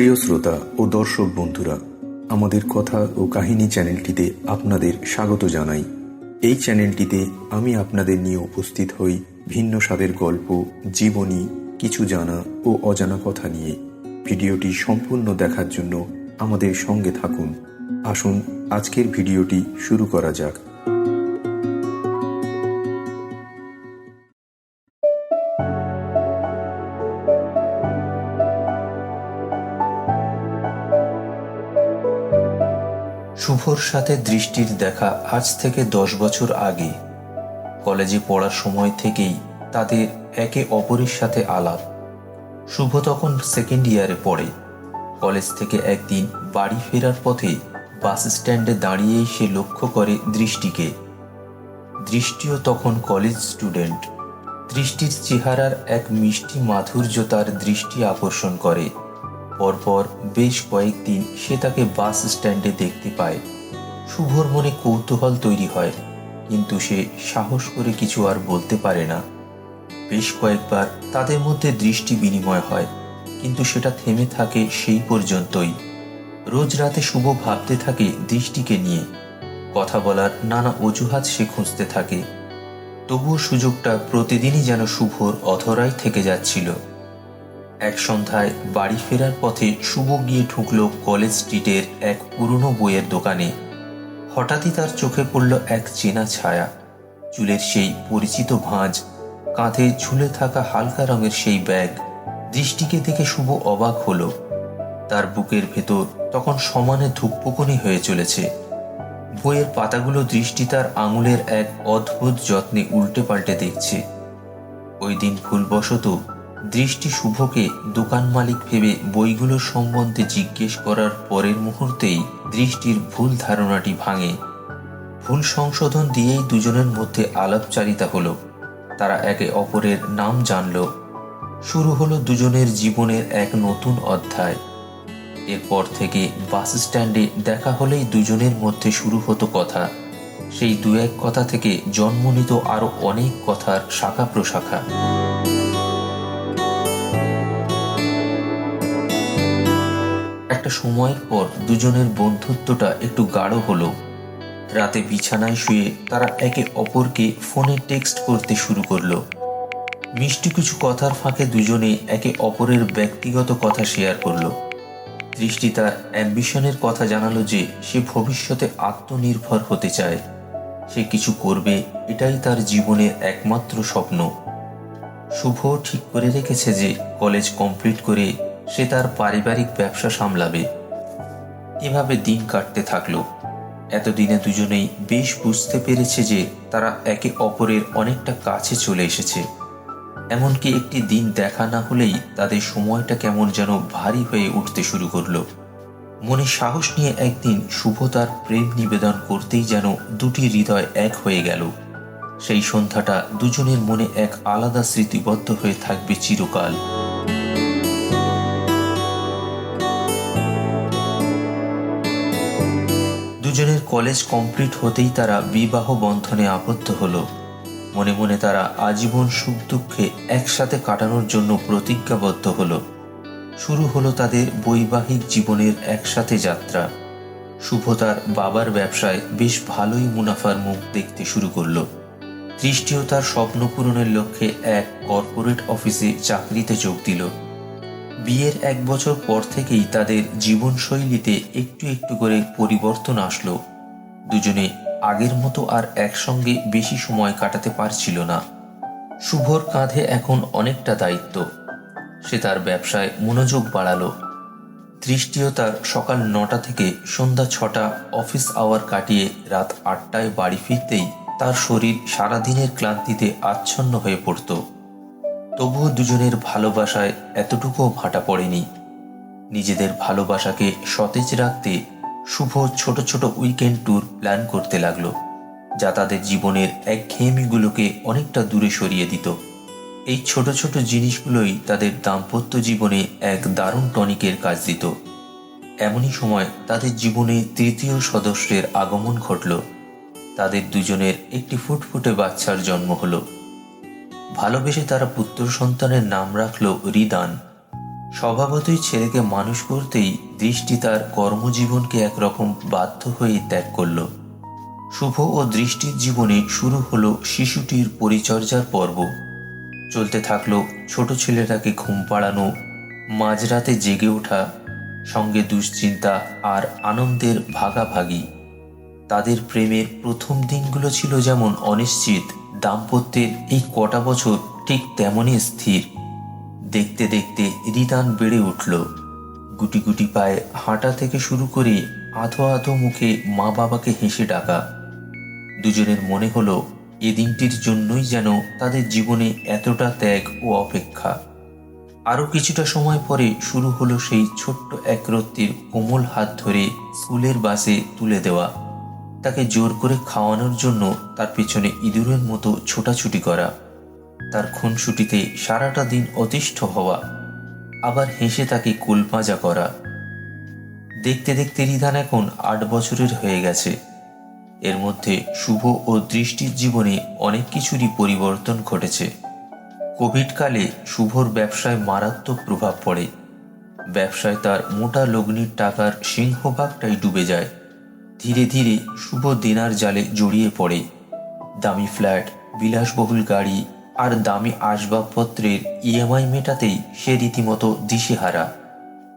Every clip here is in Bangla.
প্রিয় শ্রোতা ও দর্শক বন্ধুরা, আমাদের কথা ও কাহিনী চ্যানেলটিতে আপনাদের স্বাগত জানাই। এই চ্যানেলটিতে আমি আপনাদের নিয়ে উপস্থিত হই ভিন্ন স্বাদের গল্প, জীবনী, কিছু জানা ও অজানা কথা নিয়ে। ভিডিওটি সম্পূর্ণ দেখার জন্য আমাদের সঙ্গে থাকুন। আসুন, আজকের ভিডিওটি শুরু করা যাক। শুভর সাথে দৃষ্টির দেখা আজ থেকে দশ বছর আগে। কলেজে পড়ার সময় থেকেই তাদের একে অপরের সাথে আলাপ। শুভ তখন সেকেন্ড ইয়ারে পড়ে। কলেজ থেকে একদিন বাড়ি ফেরার পথে বাস স্ট্যান্ডে দাঁড়িয়েই সে লক্ষ্য করে দৃষ্টিকে। দৃষ্টিও তখন কলেজ স্টুডেন্ট দৃষ্টির চেহারার এক মিষ্টি মাধুর্য তার দৃষ্টি আকর্ষণ করে। পরপর বেশ কয়েকদিন সে তাকে বাস স্ট্যান্ডে দেখতে পায়। শুভর মনে কৌতূহল তৈরি হয়, কিন্তু সে সাহস করে কিছু আর বলতে পারে না। বেশ কয়েকবার তাদের মধ্যে দৃষ্টি বিনিময় হয়, কিন্তু সেটা থেমে থাকে সেই পর্যন্তই। রোজ রাতে শুভ ভাবতে থাকে দৃষ্টিকে নিয়ে। কথা বলার নানা অজুহাত সে খুঁজতে থাকে। তবুও সুযোগটা প্রতিদিনই যেন শুভর অধরাই থেকে যাচ্ছিল। এক সন্ধ্যায় বাড়ি ফেরার পথে শুভ গিয়ে ঢুকল কলেজ স্ট্রিটের এক পুরনো বইয়ের দোকানে। হঠাৎই তার চোখে পড়ল এক চেনা ছায়া। চুলের সেই পরিচিত ভাঁজ, কাঁধে ঝুলে থাকা হালকা রঙের সেই ব্যাগ, দৃষ্টিকে দেখে শুভ অবাক হলো। তার বুকের ভেতর তখন সমানে ধূপপুকনি হয়ে চলেছে। বইয়ের পাতাগুলো দৃষ্টি তার আঙুলের এক অদ্ভুত যত্নে উল্টে পাল্টে দেখছে। ওই দিন ভুলবশত দৃষ্টি শুভকে দোকান মালিক ভেবে বইগুলোর সম্বন্ধে জিজ্ঞেস করার পরের মুহূর্তেই দৃষ্টির ভুল ধারণাটি ভাঙে। ভুল সংশোধন দিয়েই দুজনের মধ্যে আলাপচারিতা হলো। তারা একে অপরের নাম জানল। শুরু হলো দুজনের জীবনের এক নতুন অধ্যায়। এরপর থেকে বাস স্ট্যান্ডে দেখা হলেই দুজনের মধ্যে শুরু হতো কথা। সেই দু এক কথা থেকে জন্ম নিত আরও অনেক কথার শাখা প্রশাখা। একটা সময়ের পর দুজনের বন্ধুত্বটা একটু গাঢ় হলো। রাতে বিছানায় শুয়ে তারা একে অপরকে ফোনে টেক্সট করতে শুরু করল। মিষ্টি কিছু কথার ফাঁকে দুজনে একে অপরের ব্যক্তিগত কথা শেয়ার করল। দৃষ্টি তার অ্যাম্বিশনের কথা জানালো যে সে ভবিষ্যতে আত্মনির্ভর হতে চায়। সে কিছু করবে, এটাই তার জীবনের একমাত্র স্বপ্ন। শুভ ঠিক করে রেখেছে যে কলেজ কমপ্লিট করে সে তার পারিবারিক ব্যবসা সামলাবে। এভাবে দিন কাটতে থাকল। এতদিনে দুজনেই বেশ বুঝতে পেরেছে যে তারা একে অপরের অনেকটা কাছে চলে এসেছে। এমনকি একটি দিন দেখা না হলেই তাদের সময়টা কেমন যেন ভারী হয়ে উঠতে শুরু করল। মনে সাহস নিয়ে একদিন শুভ তার প্রেম নিবেদন করতেই যেন দুটি হৃদয় এক হয়ে গেল। সেই সন্ধ্যাটা দুজনের মনে এক আলাদা স্মৃতিবদ্ধ হয়ে থাকবে চিরকাল। দুজনের কলেজ কমপ্লিট হতেই তারা বিবাহ বন্ধনে আবদ্ধ হলো। মনে মনে তারা আজীবন সুখ দুঃখে একসাথে কাটানোর জন্য প্রতিজ্ঞাবদ্ধ হলো। শুরু হলো তাদের বৈবাহিক জীবনের একসাথে যাত্রা। শুভ তার বাবার ব্যবসায় বেশ ভালোই মুনাফার মুখ দেখতে শুরু করল। দৃষ্টিও তার স্বপ্ন পূরণের লক্ষ্যে এক কর্পোরেট অফিসে চাকরিতে যোগ দিল। বিয়ের এক বছর পর থেকেই তাদের জীবনশৈলীতে একটু একটু করে পরিবর্তন আসলো। দুজনে আগের মতো আর একসঙ্গে বেশি সময় কাটাতে পারছিল না। শুভর কাঁধে এখন অনেকটা দায়িত্ব। সে তার ব্যবসায় মনোযোগ বাড়ালো। দৃষ্টিও তার সকাল নটা থেকে সন্ধ্যা ছটা অফিস আওয়ার কাটিয়ে রাত আটটায় বাড়ি ফিরতেই তার শরীর সারাদিনের ক্লান্তিতে আচ্ছন্ন হয়ে পড়ত। তবুও দুজনের ভালোবাসায় এতটুকুও ভাটা পড়েনি। নিজেদের ভালোবাসাকে সতেজ রাখতে শুভ ছোট ছোট উইকেন্ড ট্যুর প্ল্যান করতে লাগল, যা তাদের জীবনের একঘেয়েমিগুলোকে অনেকটা দূরে সরিয়ে দিত। এই ছোট ছোট জিনিসগুলোই তাদের দাম্পত্য জীবনে এক দারুণ টনিকের কাজ দিত। এমনই সময় তাদের জীবনে তৃতীয় সদস্যের আগমন ঘটল। তাদের দুজনের একটি ফুটফুটে বাচ্চার জন্ম হলো। ভালোবেসে তারা পুত্র সন্তানের নাম রাখল রিদান। স্বভাবতই ছেলেকে মানুষ করতেই দৃষ্টি তার কর্মজীবনকে একরকম বাধ্য হয়ে ত্যাগ করল। শুভ ও দৃষ্টির জীবনে শুরু হলো শিশুটির পরিচর্যার পর্ব। চলতে থাকল ছোট ছেলেটাকে ঘুম পাড়ানো, মাঝরাতে জেগে ওঠা, সঙ্গে দুশ্চিন্তা আর আনন্দের ভাগাভাগি। তাদের প্রেমের প্রথম দিনগুলো ছিল যেমন অনিশ্চিত দাম্পত্যের এই কটা বছর ঠিক তেমনই স্থির। দেখতে দেখতে রিদান বেড়ে উঠল। গুটি গুটি পায়ে হাঁটা থেকে শুরু করে আধো আধো মুখে মা বাবাকে হেসে ডাকা। দুজনের মনে হলো এ দিনটির জন্যই যেন তাদের জীবনে এতটা ত্যাগ ও অপেক্ষা। আরও কিছুটা সময় পরে শুরু হলো সেই ছোট্ট একরত্তির কোমল হাত ধরে স্কুলের বাসে তুলে দেওয়া। তাকে জোর করে খাওয়ানোর জন্য তার পেছনে ইঁদুরের মতো ছোটাছুটি করা। তার খুনসুটিতে সারাটা দিন অতিষ্ঠ হওয়া। আবার হেসে তাকে কুলপাজা করা। দেখতে দেখতে রিধান এখন আট বছরের হয়ে গেছে। এর মধ্যে শুভ ও দৃষ্টির জীবনে অনেক কিছুরই পরিবর্তন ঘটেছে। কোভিডকালে শুভর ব্যবসায় মারাত্মক প্রভাব পড়ে। ব্যবসায় তার মোটা লগ্নির টাকার সিংহভাগটাই ডুবে যায়। ধীরে ধীরে শুভ দেনার জালে জড়িয়ে পড়ে। দামি ফ্ল্যাট, বিলাসবহুল গাড়ি আর দামি আসবাবপত্রের ইএমআই মেটাতেই সে রীতিমতো দিশেহারা।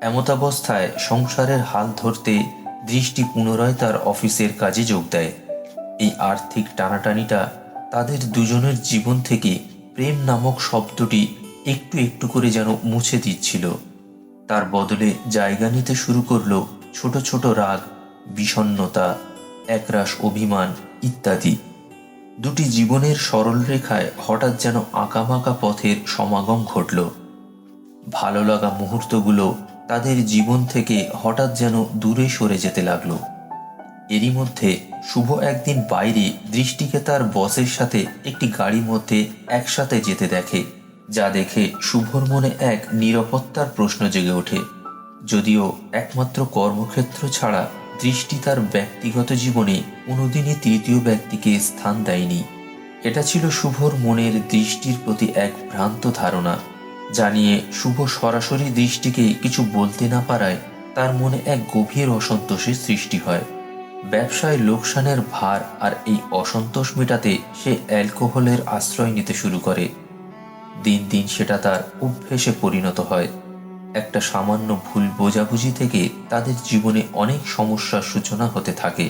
এমতাবস্থায় সংসারের হাল ধরতে দৃষ্টি পুনরায় তার অফিসের কাজে যোগ দেয়। এই আর্থিক টানাটানিটা তাদের দুজনের জীবন থেকে প্রেম নামক শব্দটি একটু একটু করে যেন মুছে দিচ্ছিল। তার বদলে জায়গা নিতে শুরু করল ছোট ছোট রাগ বিষণ্নতা একরাশ অভিমান ইত্যাদি। দুটি জীবনের সরল রেখায় হঠাৎ যেন আঁকাবাঁকা পথের সমাগম ঘটল। ভালো লাগা মুহূর্তগুলো তাদের জীবন থেকে হঠাৎ যেন দূরে সরে যেতে লাগল। এরই মধ্যে শুভ একদিন বাইরে দৃষ্টিকে তার বসের সাথে একটি গাড়ির মধ্যে একসাথে যেতে দেখে, যা দেখে শুভর মনে এক নিরাপত্তার প্রশ্ন জেগে ওঠে। যদিও একমাত্র কর্মক্ষেত্র ছাড়া দৃষ্টি তার ব্যক্তিগত জীবনে কোনোদিনই তৃতীয় ব্যক্তিকে স্থান দেয়নি। এটা ছিল শুভর মনের দৃষ্টির প্রতি এক ভ্রান্ত ধারণা। জানিয়ে শুভ সরাসরি দৃষ্টিকে কিছু বলতে না পারায় তার মনে এক গভীর অসন্তোষের সৃষ্টি হয়। ব্যবসায় লোকসানের ভার আর এই অসন্তোষ মেটাতে সে অ্যালকোহলের আশ্রয় নিতে শুরু করে। দিন দিন সেটা তার অভ্যেসে পরিণত হয়। একটা সামান্য ভুল বোঝাবুঝি থেকে তাদের জীবনে অনেক সমস্যার সূচনা হতে থাকে।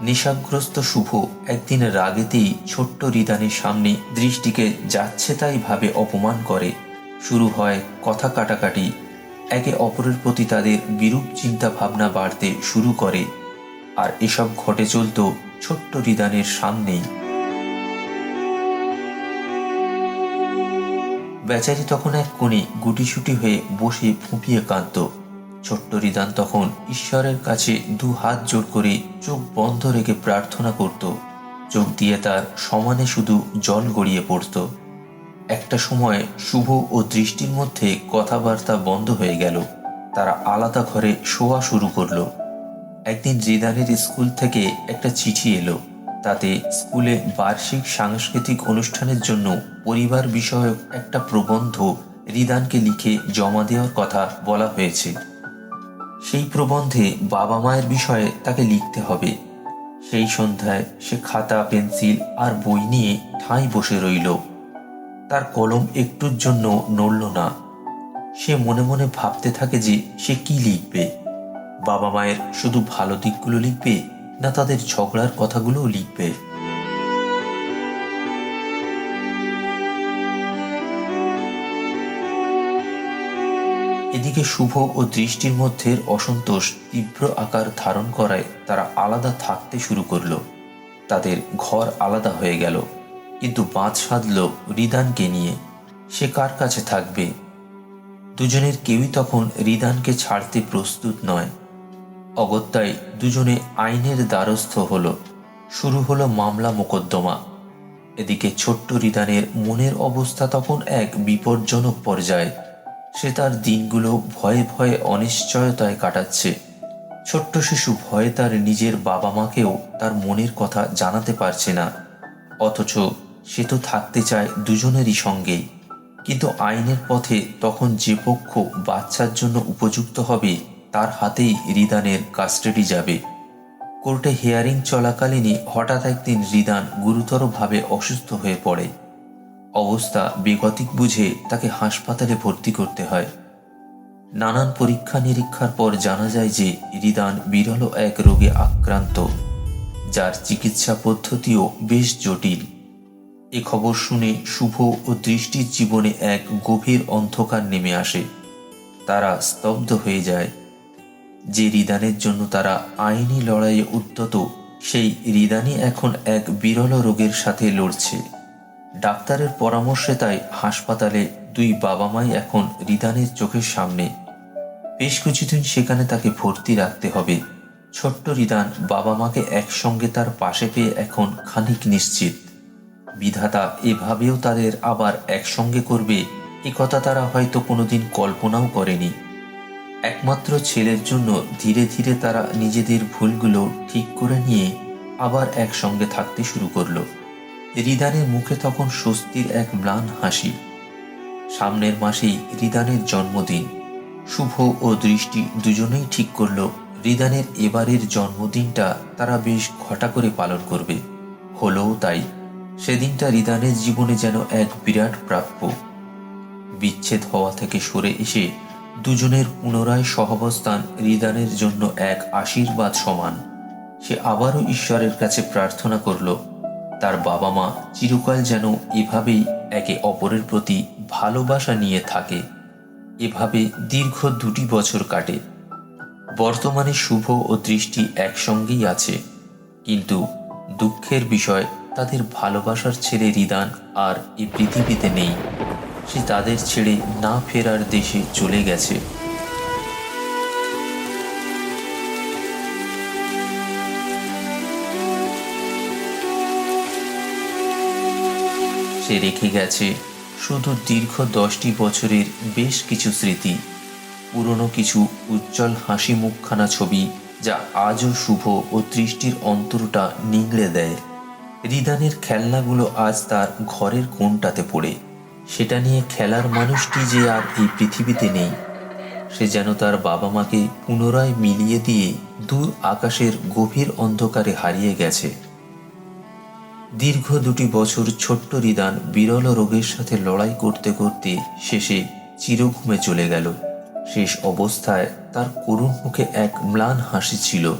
নেশাগ্রস্ত শুভ একদিন রাগেতেই ছোট্ট রিদানের সামনে দৃষ্টিকে যাচ্ছে তাই ভাবে অপমান করে। শুরু হয় কথা কাটাকাটি। একে অপরের প্রতি তাদের বিরূপ চিন্তা ভাবনা বাড়তে শুরু করে। আর এসব ঘটে চলত ছোট্ট রিদানের সামনেই। বেচারি তখন এক কোণে গুটিসুটি হয়ে বসে ফুঁপিয়ে কাঁদত। ছোট্ট রিদান তখন ঈশ্বরের কাছে দু হাত জোর করে চোখ বন্ধ রেখে প্রার্থনা করত। চোখ দিয়ে তার সমানে শুধু জল গড়িয়ে পড়ত। একটা সময় শুভ ও দৃষ্টির মধ্যে কথাবার্তা বন্ধ হয়ে গেল। তারা আলাদা ঘরে শোয়া শুরু করল। একদিন রিদানের স্কুল থেকে একটা চিঠি এলো। তাতে স্কুলে বার্ষিক সাংস্কৃতিক অনুষ্ঠানের জন্য পরিবার বিষয়ক একটা প্রবন্ধ রিদানকে লিখে জমা দেওয়ার কথা বলা হয়েছে। সেই প্রবন্ধে বাবা মায়ের বিষয়ে তাকে লিখতে হবে। সেই সন্ধ্যায় সে খাতা, পেন্সিল আর বই নিয়ে ঠাঁই বসে রইল। তার কলম একটুর জন্য নড়ল না। সে মনে মনে ভাবতে থাকে যে সে কি লিখবে। বাবা মায়ের শুধু ভালো দিকগুলো লিখবে না তাদের ঝগড়ার কথাগুলোও লিখবে। এদিকে শুভ ও দৃষ্টির মধ্যে অসন্তোষ তীব্র আকার ধারণ করায় তারা আলাদা থাকতে শুরু করল। তাদের ঘর আলাদা হয়ে গেল। কিন্তু বাঁধ সাধল রিদানকে নিয়ে। সে কার কাছে থাকবে? দুজনের কেউই তখন রিদানকে ছাড়তে প্রস্তুত নয়। অগত্যায় দুজনে আইনের দ্বারস্থ হল। শুরু হলো মামলা মোকদ্দমা। এদিকে ছোট্ট রিদানের মনের অবস্থা তখন এক বিপজ্জনক পর্যায়ে। সে তার দিনগুলো ভয়ে ভয়ে অনিশ্চয়তায় কাটাচ্ছে। ছোট্ট শিশু ভয়ে তার নিজের বাবা মাকেও তার মনের কথা জানাতে পারছে না। অথচ সে তো থাকতে চায় দুজনেরই সঙ্গেই। কিন্তু আইনের পথে তখন যে পক্ষ বাচ্চার জন্য উপযুক্ত হবে তার হাতেই রিদানের কাস্টাডি যাবে। কোর্টে হিয়ারিং চলাকালীনই হঠাৎ একদিন রিদান গুরুতরভাবে অসুস্থ হয়ে পড়ে। অবস্থা বেগতিক বুঝে তাকে হাসপাতালে ভর্তি করতে হয়। নানান পরীক্ষা নিরীক্ষার পর জানা যায় যে রিদান বিরল এক রোগে আক্রান্ত, যার চিকিৎসা পদ্ধতিও বেশ জটিল। এ খবর শুনে শুভ ও দৃষ্টির জীবনে এক গভীর অন্ধকার নেমে আসে। তারা স্তব্ধ হয়ে যায়। যে রিদানের জন্য তারা আইনি লড়াইয়ে উদ্যত, সেই রিদানই এখন এক বিরল রোগের সাথে লড়ছে। ডাক্তারের পরামর্শে তাই হাসপাতালে দুই বাবা মাই এখন রিদানের চোখের সামনে। বেশ কিছুদিন সেখানে তাকে ভর্তি রাখতে হবে। ছোট্ট রিদান বাবা মাকে একসঙ্গে তার পাশে পেয়ে এখন খানিক নিশ্চিত। বিধাতা এভাবেও তাদের আবার একসঙ্গে করবে, একথা তারা হয়তো কোনোদিন কল্পনাও করেনি। একমাত্র ছেলের জন্য ধীরে ধীরে তারা নিজেদের ভুলগুলো ঠিক করে নিয়ে আবার একসঙ্গে থাকতে শুরু করল। রিদানের মুখে তখন স্বস্তির এক ম্লান হাসি। সামনের মাসেই রিদানের জন্মদিন। শুভ ও দৃষ্টি দুজনেই ঠিক করল, রিদানের এবারের জন্মদিনটা তারা বেশ ঘটা করে পালন করবে। হলোও তাই, সেদিনটা রিদানের জীবনে যেন এক বিরাট প্রাপ্য। বিচ্ছেদ হওয়া থেকে সরে এসে দুজনের পুনরায় সহাবস্থান রিদানের জন্য এক আশীর্বাদ সমান। সে আবারও ঈশ্বরের কাছে প্রার্থনা করল, তার বাবা মা চিরকাল যেন এভাবেই একে অপরের প্রতি ভালোবাসা নিয়ে থাকে। এভাবে দীর্ঘ দুটি বছর কাটে। বর্তমানে শুভ ও দৃষ্টি একসঙ্গেই আছে, কিন্তু দুঃখের বিষয় তাদের ভালোবাসার ছেলে রিদান আর এই পৃথিবীতে নেই। সে তাদের ছেড়ে না ফেরার দেশে চলে গেছে। সে রেখে গেছে শুধু দীর্ঘ দশটি বছরের বেশ কিছু স্মৃতি, পুরনো কিছু উজ্জ্বল হাসি মুখখানা ছবি যা আজও শুভ ও দৃষ্টির অন্তরটা নিংড়ে দেয়। রিদানের খেলনাগুলো আজ তার ঘরের কোনটাতে পড়ে। সেটা নিয়ে খেলার মানুষটি যে আর এই পৃথিবীতে নেই, সে যেন তার বাবা মাকে পুনরায় মিলিয়ে দিয়ে দূর আকাশের গভীর অন্ধকারে হারিয়ে গেছে। দীর্ঘ দুটি বছর ছোট্ট রিদান বিরল রোগের সাথে লড়াই করতে করতে শেষে চিরঘুমে চলে গেল। শেষ অবস্থায় তার করুণ মুখে এক ম্লান হাসি ছিল।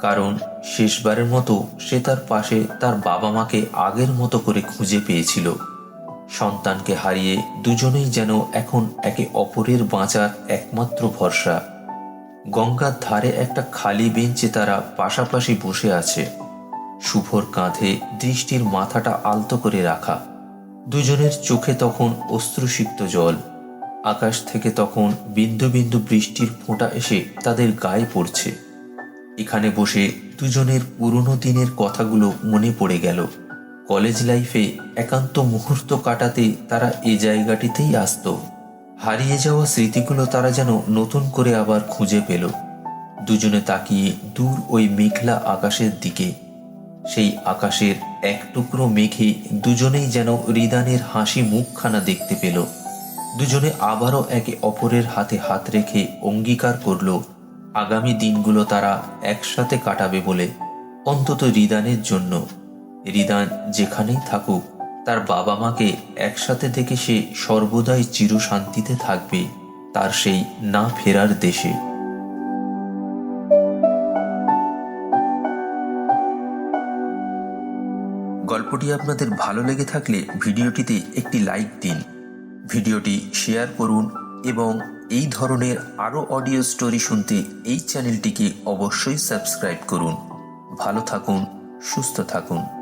কারণ শেষবারের মতো সে তার পাশে তার বাবা মাকে আগের মতো করে খুঁজে পেয়েছিল। সন্তানকে হারিয়ে দুজনেই যেন এখন একে অপরের বাঁচার একমাত্র ভরসা। গঙ্গার ধারে একটা খালি বেঞ্চে তারা পাশাপাশি বসে আছে। শুভর কাঁধে দৃষ্টির মাথাটা আলতো করে রাখা। দুজনের চোখে তখন অশ্রুসিক্ত জল। আকাশ থেকে তখন বিন্দু বিন্দু বৃষ্টির ফোঁটা এসে তাদের গায়ে পড়ছে। এখানে বসে দুজনের পুরনো দিনের কথাগুলো মনে পড়ে গেল। কলেজ লাইফে একান্ত মুহূর্ত কাটাতে তারা এ জায়গাটিতেই আসত। হারিয়ে যাওয়া স্মৃতিগুলো তারা যেন নতুন করে আবার খুঁজে পেল। দুজনে তাকিয়ে দূর ওই মেঘলা আকাশের দিকে। সেই আকাশের এক টুকরো মেঘে দুজনেই যেন রিদানের হাসি মুখখানা দেখতে পেল। দুজনে আবারও একে অপরের হাতে হাত রেখে অঙ্গীকার করল, আগামী দিনগুলো তারা একসাথে কাটাবে বলে, অন্তত রিদানের জন্য। রিদান যেখানেই থাকুক, তার বাবা মাকে একসাথে দেখে সে সর্বদাই চিরশান্তিতে থাকবে, তার সেই না ফেরার দেশে। গল্পটি আপনাদের ভালো লেগে থাকলে ভিডিওটিতে একটি লাইক দিন। ভিডিওটি শেয়ার করুন এবং এই ধরনের আরও অডিও স্টোরি শুনতে এই চ্যানেলটিকে অবশ্যই সাবস্ক্রাইব করুন। ভালো থাকুন, সুস্থ থাকুন।